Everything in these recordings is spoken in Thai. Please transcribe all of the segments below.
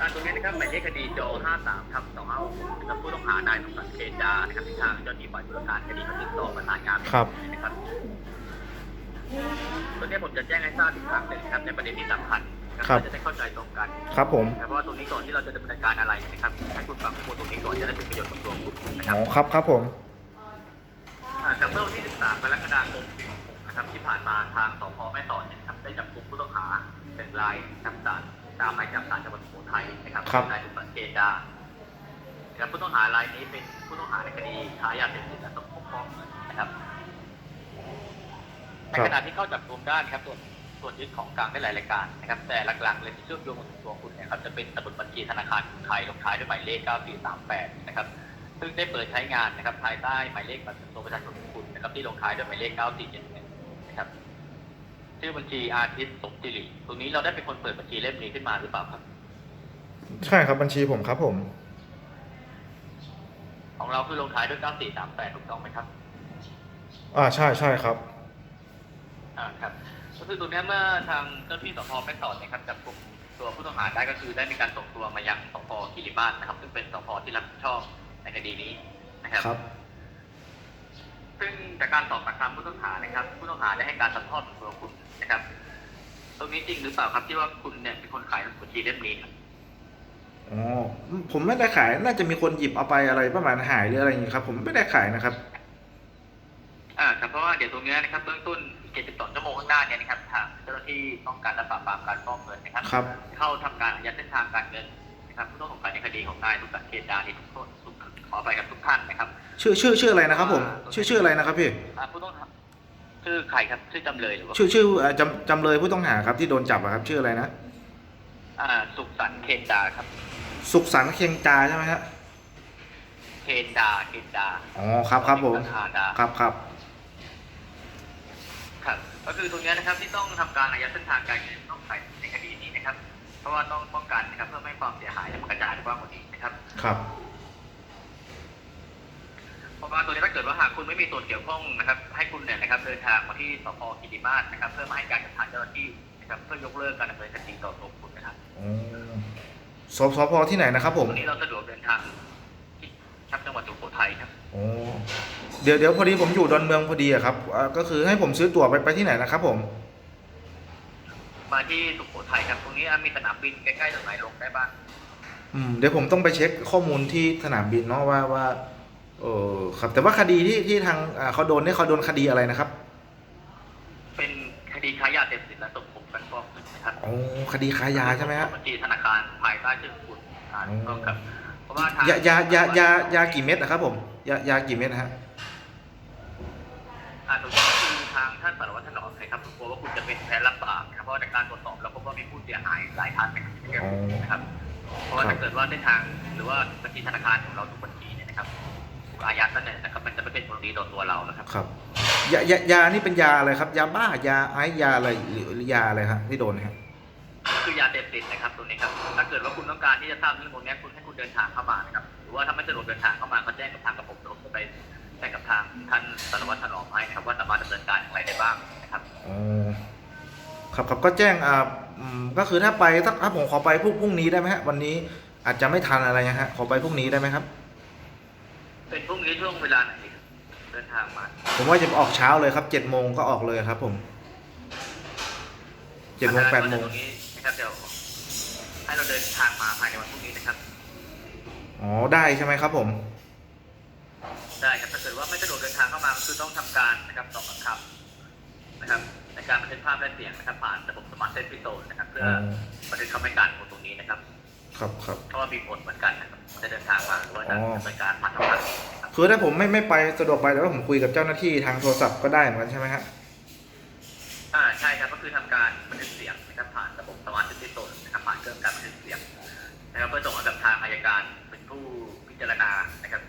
อ่าตรงนี้นะครับหมายเลขคดีจ53ทับ256นะครับผู้ต้องหานายสมศักดิ์เขตดานะครับที่ทางเจ้าหน้าที่ฝ่ายตุลาการคดีมาติดต่อประสานงานครับ นะครับตัวนี้ผมจะแจ้งให้ทราบอีกครั้งหนึ่งนะครับในประเด็นที่สำคัญนะครับเพื่อจะได้เข้าใจตรงกันครับผมนะครับเพราะว่าตรงนี้ก่อนที่เราจะดำเนินการอะไรนะครับให้คุณฟังข้อมูลตรงนี้ก่อนจะได้เป็นประโยชน์กับตัวคุณนะคอ๋รับอครับครับผม อ่าครับเมื่อวันที่ 13 กรกฎาคมนะครับที่ผ่านมาทางสพแม่สอดเนยนะครับได้จับกลุ่มผู้ต้องหาเป็นรายจับสาร ตามหมายจับสารจังหวัดสุโขทัยนะครับครับ นายสุสันเกดานะครับผู้ต้องหารายนี้เป็นผู้ต้องหาในคดีค้ายาเสพติดและสมคบฟอกเงินนะครับในขณะที่เข้าจับกลุ่มได้นะครับส่วนส่วนยึดของกลางได้หลายรายการนะครับ แต่หลักๆเลยที่เชื่อมโยงกับตัวคุณเนี่ยครับจะเป็นสมุดบัญชีธนาคารกรุงไทยลงท้ายด้วยหมายเลข 9438 นะครับ ซึ่งได้เปิดใช้งานนะครับภายใต้หมายเลขบัตรประชาชนประชาชนของคุณนะครับที่ลงท้ายด้วยหมายเลข 9471นะครับ ชื่อบัญชีอาทิตย์สมจิริตรงนี้เราได้เป็นคนเปิดบัญชีเล่มนี้ขึ้นมาหรือเปล่าครับ ใช่ครับบัญชีผมครับผม ของเราคือลงท้ายด้วย9438ถูกต้องไหมครับ อ่าใช่ใช่ครับ อ่าครับก็คือตรงเนี้ยเมื่อทางเจ้าหน้าที่สพแม่สอดเนะครับจับกลุ่มตัวผู้ต้องหาได้ก็คือได้มีการส่งตัวมายังสพกิริมาศนะครับ ซึ่งเป็นสพที่รับผิดชอบในคดีนี้นะครับครับ ซึ่งจากการสอบปากคำผู้ต้องหานะครับ ผู้ต้องหาได้ให้การสัมภาษณ์ตัวคุณนะครับ ตรงนี้จริงหรือเปล่าครับที่ว่าคุณเนี่ยเป็นคนขายบัญชีเล่มนี้ครับอ๋อผมไม่ได้ขาย น่าจะมีคนหยิบเอาไปอะไรประมาณหายหรืออะไรอย่างนี้ครับ ผมไม่ได้ขายนะครับ อ่าครับเพราะว่าเดี๋ยวตรงเนี้ยนะครับเบื้องต้น72ชั่วโมงข้างหน้าเนี่ยนะครับทางเจ้าหน้าที่ป้องกันและปราบปรามการฟอกเงินนะครับครับเข้าทำการอายัดเส้นทางการเงินนะครับผู้ต้องสงสัยในคดีของนายสุสันต์เกตดานี่ทุกคนทุก ขอไปกับทุกท่านนะครับชื่อชื่อชื่ออะไรนะครับ ผม ชื่อชื่ออะไรนะครับพี่อ่าผู้ต้องหาชื่อใครครับชื่อจำเลยหรือว่าชื่อชื่อเอ่อจำจำเลยผู้ต้องหาครับที่โดนจับอะครับ ชื่ออะไรนะอ่าสุขสันต์เคนดาครับ สุขสันต์เคียงจาใช่ไหมฮะเคนดาเคนดาอ๋อครับครับผมอาดาครับครับครับ ก็คือตรงเนี้ยนะครับที่ต้องทำการอายัดเส้นทางการเงินต้องใส่ในคดีนี้นะครับ เพราะว่าต้องป้องกันนะครับเพื่อไม่ให้ความเสียหายและมันกระจายไปกว้างกว่านี้นะครับ ครับ เพราะว่าตัวนี้ถ้าเกิดว่าหาก คุณไม่มีส่วนเกี่ยวข้องนะครับ ให้คุณเนี่ยนะครับเดินทางมาที่สพกิติมาศนะครับ เพื่อมาให้การกับทางเจ้าหน้าที่นะครับเพื่อยกเลิกการดำเนินคดีต่อตัวคุณนะครับอ๋อสสพที่ไหนนะครับผม วันนี้เราสะดวกเดินทางที่ครับจังหวัดสุโขทัยครับอ๋อเดี๋ยวเดี๋ยวพอดีผมอยู่ดอนเมืองพอดีอะครับอ่าก็คือให้ผมซื้อตั๋วไปไปที่ไหนนะครับผม มาที่สุโขทัยครับตรงนี้มีสนามบินใกล้ๆตรงไหนลงได้บ้าง อืมเดี๋ยวผมต้องไปเช็คข้อมูลที่สนามบินเนาะว่าว่า เออครับแต่ว่าคดีที่ที่ทางอ่าเขาโดนเนี่ยเขาโดนคดีอะไรนะครับเป็นคดีค้ายาเสพติดและสมคบกันฟอกเงินนะครับอ๋อคดีค้ายาใช่ไหมฮะบัญชีธนาคารภายใต้ชื่อคุณอ่าอืมต้องครับเพราะว่าทางยายายายายากี่เม็ดนะครับผมยายากี่เม็ดนะฮะอ่าตรงนี้ก็คือทางท่านสารวัตรถนอมนะครับกลัวว่าคุณจะเป็นแพ้รับบาปนะครับเพราะว่าจากการตรวจสอบเราพบว่ามีผู้เสียหายหลายท่านนะครับที่เกี่ยวข้องนะครับเพราะว่าถ้าเกิดว่าเส้นทางหรือว่าบัญชีธนาคารของเราทุกบัญชีเนี่ยนะครับถูก อายัดนั่นเนี่ยนะครับมันจะไม่เป็นผลดีต่อตัวเรานะครับครับยายายานี่เป็นยาอะไรครับ ยาบ้ายาไอซ์ยาอะไรหรือหรือยาอะไรฮะที่โดนฮะก็คือยาเสพติดนะครับตรงนี้ครับถ้าเกิดว่าคุณต้องการที่จะทราบเรื่องพวกนี้คุณให้คุณเดินทางเข้ามานะครับหรือว่าถ้าไม่สะดวกเดินทางเข้ามาก็แจ้งกับทางกระผมเราจะไปแจ้งกับทางท่านสารวัตรถนอมให้นะครับว่าสามารถดำเนินการอย่างไรได้บ้างนะครับอ๋อครับครับก็แจ้งอ่าอืมก็คือถ้าไปถ้าถ้าผมขอไปพรุ่งพรุ่งนี้ได้ไหมฮะวันนี้อาจจะไม่ทันอะไรนะฮะขอไปพรุ่งนี้ได้ไหมครับ เป็นพรุ่งนี้ช่วงเวลาไหนครับเดินทางมาผมว่าจะออกเช้าเลยครับเจ็ดโมงก็ออกเลยครับ ผมเจ็ดโมงแปดโมงตรงนี้นะครับเดี๋ยวให้เราเดินทางมาภายในวันพรุ่งนี้นะครับอ๋อได้ใช่ไหมครับ ผม ได้ครับถ้าเกิดว่าไม่สะดวกเดินทางเข้ามาก็คือต้องทำการนะครับสอบปากคำนะครับ ในการบันทึกภาพและเสียงนะครับผ่านระบบสมาร์ทเซนพิโซนนะครับ เพื่ออบันทึกคำให้การของตรงนี้นะครับ ครับครับ เพราะว่ามีผลเหมือนกันนะครับจะเดินทางมาหรือว่าจะอ๋อ ดำเนินการผ่านทางการนะครับคือถ้าผมไม่ไม่ไปสะดวกไปแต่ว่าผมคุยกับเจ้าหน้าที่ทางโทรศัพท์ก็ได้เหมือนกันใช่ไหมฮะอ่าใช่ครับก็คือทำการบันทึกเสียงนะครับผ่านระบบสมาร์ทเซนพิโซนนะครับผ่านเครื่องการบันทึกเสียงนะครับเพื่อส่งให้กับทางอายการเป็นผู้พิจารณานะครับ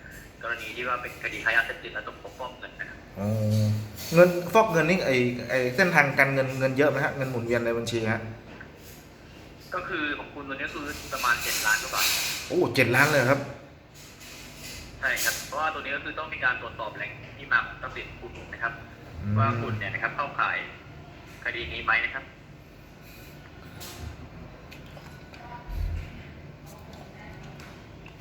กรณีที่ว่าเป็นคดีค้ายาเสพติดและสมคบฟอกเงินนะครับอ๋อเงินฟอกเงินนี่ไอไอเส้นทางการเงินเงินเยอะไหมฮะเงินหมุนเวียนในบัญชีฮะ ก็คือของคุณตัวนี้คือประมาณเจ็ดล้านกว่าบาทโอ้เจ็ดล้านเลยครับใช่ครับ เพราะว่าตัวนี้ก็คือต้องมีการตรวจสอบแหล่งที่มาของทรัพย์สินคุณนะครับอืมว่าคุณเนี่ยนะครับเข้าข่ายคดีนี้ไหมนะครับ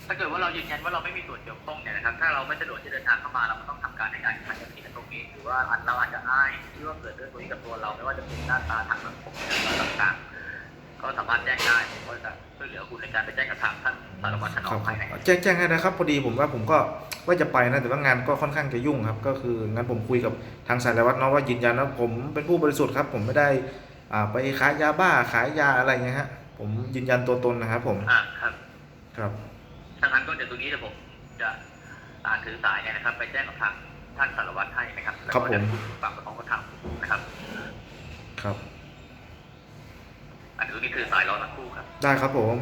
ถ้าเกิดว่าเรายืนยันว่าเราไม่มีส่วนเกี่ยวข้องเนี่ยนะครับ ถ้าเราไม่สะดวกที่เดินทางเข้ามาเราก็ต้องทำการในการขัดกับที่ตรงนี้หรือว่าเราอาจจะอ้ายที่ว่าเกิดเรื่องตรงนี้กับตัวเราไม่ว่าจะเป็นหน้าตาทางสังคมหรือต่างๆ ก็สามารถแจ้งได้ผมก็จะช่วยเหลือคุณในการไปแจ้งกับทางท่านสารวัตรถนคอรัมบภายในแจ้งแจ้งให้นะครับ พอดีผมว่าผมก็ว่าจะไปนะแต่ว่างานก็ค่อนข้างจะยุ่งครับ ก็คืองั้นผมคุยกับทางสารวัตรเนาะว่ายืนยันว่าผมเป็นผู้บริสุทธิ์ครับ ผมไม่ได้อ่าไปขายยาบ้าขายยาอะไรเงี้ยฮะผมยืนยันตัวตนนะครับผมอ่าครับครับถ้างั้นก็เดี๋ยวตรงนี้เดี๋ยวผมจะอ่าถือสายเนี่ยนะครับ ไปแจ้งกับทางท่านสารวัตรให้นะครับแล้วครับก็ผมจะพูดฝั่งของคนทำนะครับ ครับ อันนี้คือสายรอสักครู่ครับ ได้ครับผม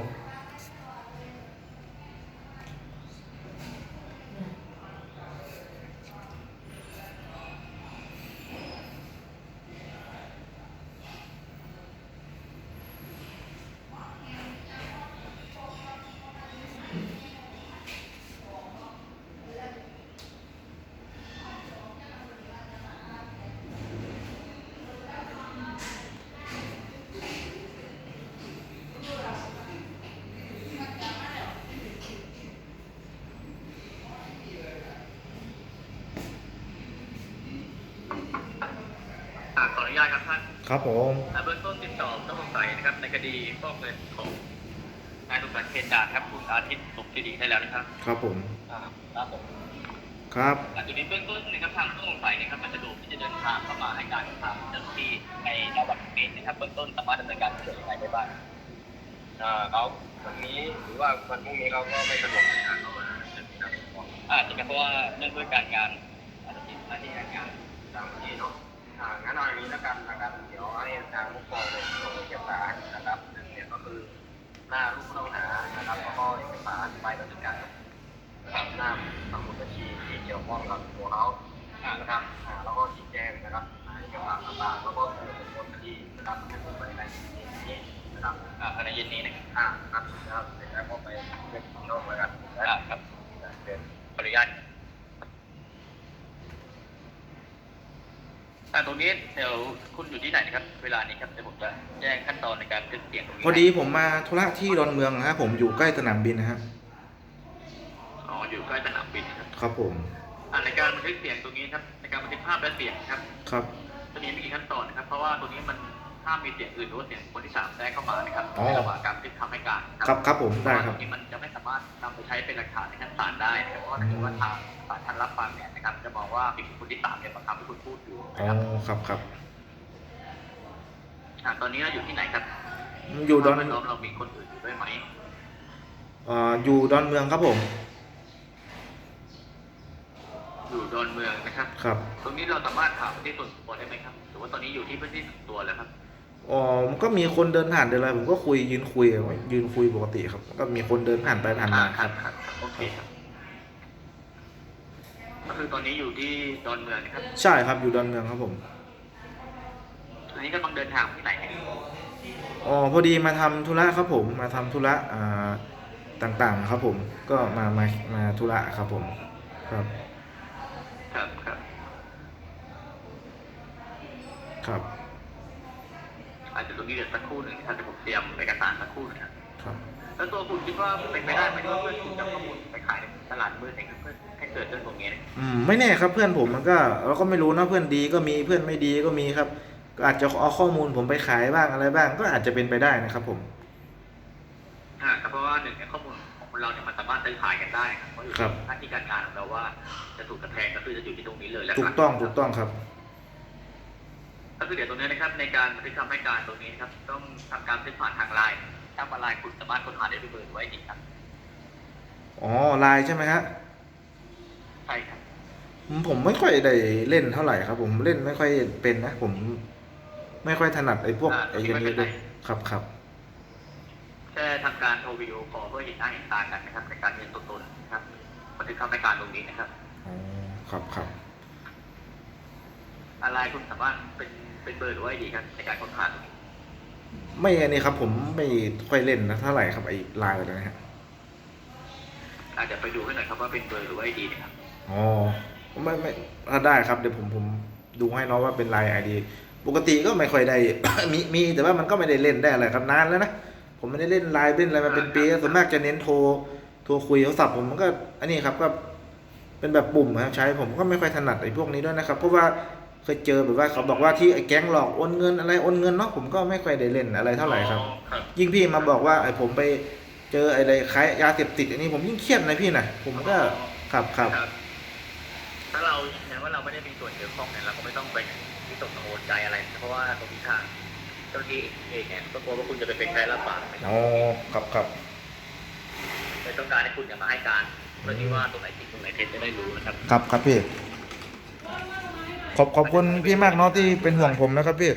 ครับท่านครับผมอ่าเบื้องต้นติดต่อต้องสงสัยนะครับ ในคดีฟอกเงินของนายสุขันเคนดาครับคุณอาทิตย์สมศิริได้แล้วนะครับ ครับผมอ่าครับผมครับอ่าจุดนี้เบื้องต้นนะครับทางผู้สงสัยนะครับมันจะดูที่จะเดินทางเข้ามาให้การกับทางเจ้าหน้าที่ในจังหวัดภูเก็ตนะครับเบื้องต้นสามารถดำเนินการช่วยยังไงได้บ้างอ่าเขาวันนี้หรือว่าวันพรุ่งนี้เขาก็ไม่สะดวกในการเข้ามานะครับอ่าจริงๆเพราะว่าเนื่องด้วยการงานอาจจะติดหน้าที่การงานตามที่เนาะ อ่างั้นเอาอย่างนี้แล้วกันนะครับเดี๋ยวให้ทางผู้กองเลยส่งเอกสารนะครับหนึ่งเนี่ยก็คือหน้ารูปผู้ต้องหานะครับแล้วก็เอกสารใบราชการนะครับหน้าสมุดบัญชีที่เกี่ยวข้องกับตัวเขาอ่านะครับอ่าแล้วก็ชี้แจงนะครับเอกสารต่างๆแล้วก็สมุดบัญชีนะครับให้ผมไปในนี้นะครับ อ่าภายในเย็นนี้นะครับ อ่าครับนะครับเสร็จแล้วก็ไปเรื่องของนอกแล้วกัน อ่าครับ เดิน ขออนุญาต อ่าตรงนี้เดี๋ยวคุณอยู่ที่ไหนนะครับ เวลานี้ครับเดี๋ยวผมจะแจ้งขั้นตอนในการบันทึกเสียงตรงนี้พอดีผมมาธุระที่ดอนเมืองนะฮะผมอยู่ใกล้สนามบินนะครับอ๋ออยู่ใกล้สนามบินครับครับผมอ่าในการบันทึกเสียงตรงนี้ครับ ในการบันทึกภาพและเสียงครับครับตัวนี้มีกี่ขั้นตอนนะครับ เพราะว่าตัวนี้มันห้ามมีเสียงอื่นหรือว่าเสียงคนที่สามแทรกเข้ามานะครับอ๋อในระหว่างการบันทึกคำให้การครับครับผมได้ครับเพาะว่าตรงนี้มัน ใช้เป็นหลักฐานในชั้นศาลได้นะครับเพราะว่าถ้าเกิดว่าทางศาลท่านรับฟังเนี่ยนะครับ จะมองว่าเป็นคนที่สามเนี่ยบังคับให้คุณพูดอยู่อ๋นะอครับครับครับ อ่าตอนนี้เราอยู่ที่ไหนครับอยู่ดอนเราเรามีคนอื่นอยู่ด้วยไหมเอ่ออยู่ดอนเมืองครับผม อยู่ดอนเมืองนะครับ ครับ ตรงนี้เราสามารถถามที่ส่วนตัวได้ไหมครับหรือว่าตอนนี้อยู่ที่พื้นที่ส่วนตัวแล้วครับ อ๋อมันก็มีคนเดินผ่านเดินอะไรผมก็คุยยืนคุยยืนคุยปกติครับ ก็มีคนเดินผ่านไปผ่านมาอ่ครับครับครับโอเคครับก็คือตอนนี้อยู่ที่ดอนเมืองนะครับ ใช่ครับอยู่ดอนเมืองครับผมตอนนี้กำลังเดินทางที่ไหนครับอ๋อพอดีมาทำธุระครับผม มาทำธุระอ่าต่างๆครับ ผม ก็มามามาธุระครับผมครับ ครับครับครับ อาจจะตรงนี้เดี๋ยวสักครู่หนึ่งนะครับเดี๋ยวผมเตรียมเอกสารสักครู่นะครับครับ แล้วตัวคุณคิดว่าเป็นไปได้ไหมที่ว่าเพื่อนคุณจะเอาข้อมูลไปขายในตลาดมืดให้เพื่อนให้เกิดเรื่องตรงนี้เนี่ยอืมไม่แน่ครับเพื่อนผมมันก็เราก็ไม่รู้นะเพื่อนดีก็มีเพื่อนไม่ดีก็มีครับ ก็อาจจะเอาข้อมูลผมไปขายบ้างอะไรบ้าง ก็อาจจะเป็นไปได้นะครับผมอ่าครับเพราะว่าหนึ่งในข้อมูลของคนเราเนี่ยมันสามารถซื้อขายกันได้ครับเพราะอยู่ครับที่หน้าที่การงานของเราว่าจะถูกกระแทกก็คือจะอยู่ที่ตรงนี้เลยแล้วถูกต้องถูกต้องครับ ก็คือเดี๋ยวตรงนี้นะครับในการบันทึกคำให้การตรงนี้นะครับ ต้องทำการบันทึกผ่านทางไลน์ถ้ามาไลน์คุณสามารถค้นหาได้ด้วยเบอร์ไว้จริงครับอ๋อไลน์ใช่ไหมฮะใช่ครับผมผมไม่ค่อยได้เล่นเท่าไหร่ครับ ผมเล่นไม่ค่อยเป็นนะ ผม ไม่ค่อยถนัดไอ้พวกอ่าไอ้อยันนี้ด้วยครับครับแค่ทำการโทรวิดีโอคอลเพื่อเห็นหน้าเห็นตากันนะครับ ในการเรียนตัวตนนะครับบันทึกคำให้การตรงนี้นะครับอ๋อครับครับอะไรคุณสามารถเป็น เป็นเบอร์หรือว่าไอดีครับในการค้นหาตรงนี้ไม่อันนี้ครับ ผมไม่ค่อยเล่นนะเท่าไหร่ครับไอ้ไลน์นะฮะอาจจะไปดูให้หน่อยครับว่าเป็นเบอร์หรือว่าไอดีนะครับอ๋อไม่ไม่ถ้าได้ครับเดี๋ยวผมผมดูให้เนาะว่าเป็นไลน์ไอดีปกติก็ไม่ค่อยได้ มีมีแต่ว่ามันก็ไม่ได้เล่นได้อะไรครับนานแล้วนะผมไม่ได้เล่นไลน์เล่นอะไรมาเป็นปีส่วนมากจะเน้นโทรโทรคุยโทรศัพท์ผมมันก็ อันนี้ครับก็เป็นแบบปุ่มครับใช้ผมก็ไม่ค่อยถนัดไอ้พวกนี้ด้วยนะครับ เพราะว่า เคยเจอแบบว่าเขาบอกว่าที่ไอ้แก๊งหลอกโอนเงินอะไรโอนเงินเนาะผมก็ไม่ค่อยได้เล่นอะไรเท่าไหร่ครับอ๋อครับ ยิ่งพี่มาบอกว่าไอ้ผมไปเจออะไรขายยาเสพติดอันนี้ผมยิ่งเครียดนะพี่นะผมก็ครับครับ ครับ ถ้าเรายืนยันว่าเราไม่ได้มีส่วนเกี่ยวข้องเนี่ยเราก็ไม่ต้องไปวิตกกังวลใจอะไร เพราะว่าตรงนี้ทางเจ้าหน้าที่เองเนี่ยก็กลัวว่าคุณจะไปเป็นใครรับปากอ๋อครับครับเลยต้องการให้คุณอย่ามาให้การเพื่อที่ว่าตรงไหนจริงตรงไหนเท็จจะได้รู้นะครับ ครับครับพี่ ขอบขอบคุณพี่มากเนาะที่เป็นห่วงผมนะครับพี่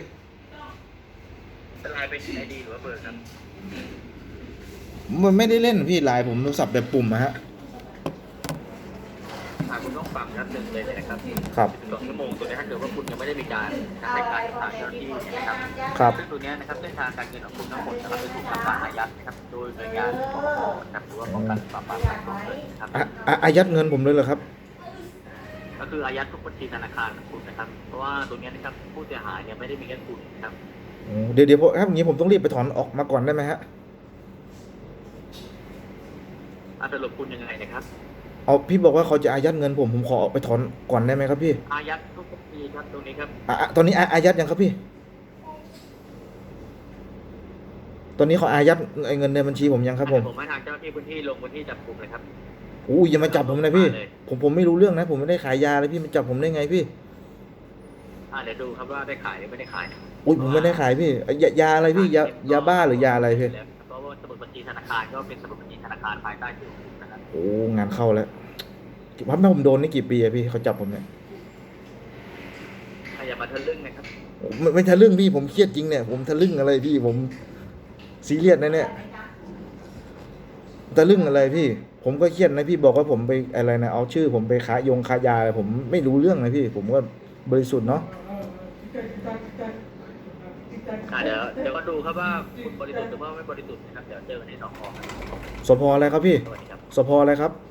เป็นไลน์เป็นไอดีหรือว่าเบอร์ครับมันไม่ได้เล่นพี่ไลน์ผมโทรศัพท์แบบปุ่มอะฮะทางคุณต้องฟังนัดหนึ่งเลยนะครับครับสองชั่วโมงตัวนี้ถ้าเกิดว่าคุณยังไม่ได้มีการการให้การกับทางเจ้าหน้าที่เนี่ยนะครับครับซึ่งตัวเนี้ยนะครับเส้นทางการเงินของคุณทั้งหมดนะครับจะถูกทำการอายัดนะครับโดยหน่วยงานปปงนะครับหรือว่าป้องกันปราบปรามการฟอกเงินนะครับอะอะอายัดเงินผมเลยเหรอครับ ก็คืออายัดทุกบัญชีธนาคารของคุณนะครับ เพราะว่าตรงเนี้ยนะครับผู้เสียหายเนี่ยไม่ได้มีแค่คุณนะครับ โอ้เดี๋ยวเดี๋ยวผมถ้าอย่างนี้ผมต้องรีบไปถอนออกมาก่อนได้ไหมฮะ อาสรุปคุณยังไงนะครับ เอาพี่บอกว่าเขาจะอายัดเงินผมผมขอออกไปถอนก่อนได้ไหมครับพี่อายัดทุกบัญชีครับตรงนี้ครับอะอะตอนนี้อาอายัดยังครับพี่ ตอนนี้เขาอายัดไอ้เงินในบัญชีผมยังครับผม ผมให้ทางเจ้าหน้าที่พื้นที่ลงพื้นที่จับกลุ่มเลยครับ อู้ยอย่ามาจับผมนะพี่เลยผมผมไม่รู้เรื่องนะ ผมไม่ได้ขายยาเลยพี่มาจับผมได้ไงพี่อ่าเดี๋ยวดูครับว่าได้ขายหรือไม่ได้ขายอุ้ยผมไม่ได้ขายพี่เอ้ยยายาอะไรพี่ยายาบ้าหรือยาอะไรพี่เพราะว่าสมุดบัญชีธนาคารก็เป็นสมุดบัญชีธนาคารภายใต้ชื่อของคุณนะครับโอ้งานเข้าแล้วว่าแม่ผมโดนนี่กี่ปีอะพี่เขาจับผมเนี่ยถ้าอย่ามาทะลึ่งนะครับโอ้ไม่ไม่ทะลึ่งพี่ผมเครียดจริงเนี่ย ผมทะลึ่งอะไรพี่ผมซีเรียสนะเนี่ย ทะลึ่งอะไรพี่ ผมก็เครียดนะพี่บอกว่าผมไปอะไรนะเอาชื่อ ผมไปค้ายงค้ายาอะไรผมไม่รู้เรื่องนะพี่ ผมก็บริสุทธิ์เนาะอ่าเดี๋ยวเดี๋ยวก็ดูครับว่าคุณบริสุทธิ์หรือว่าไม่บริสุทธิ์นะครับเดี๋ยวเจอกันในสองข้อครับสพอะไรครับพี่สวัสดีครับสพอะไรครับ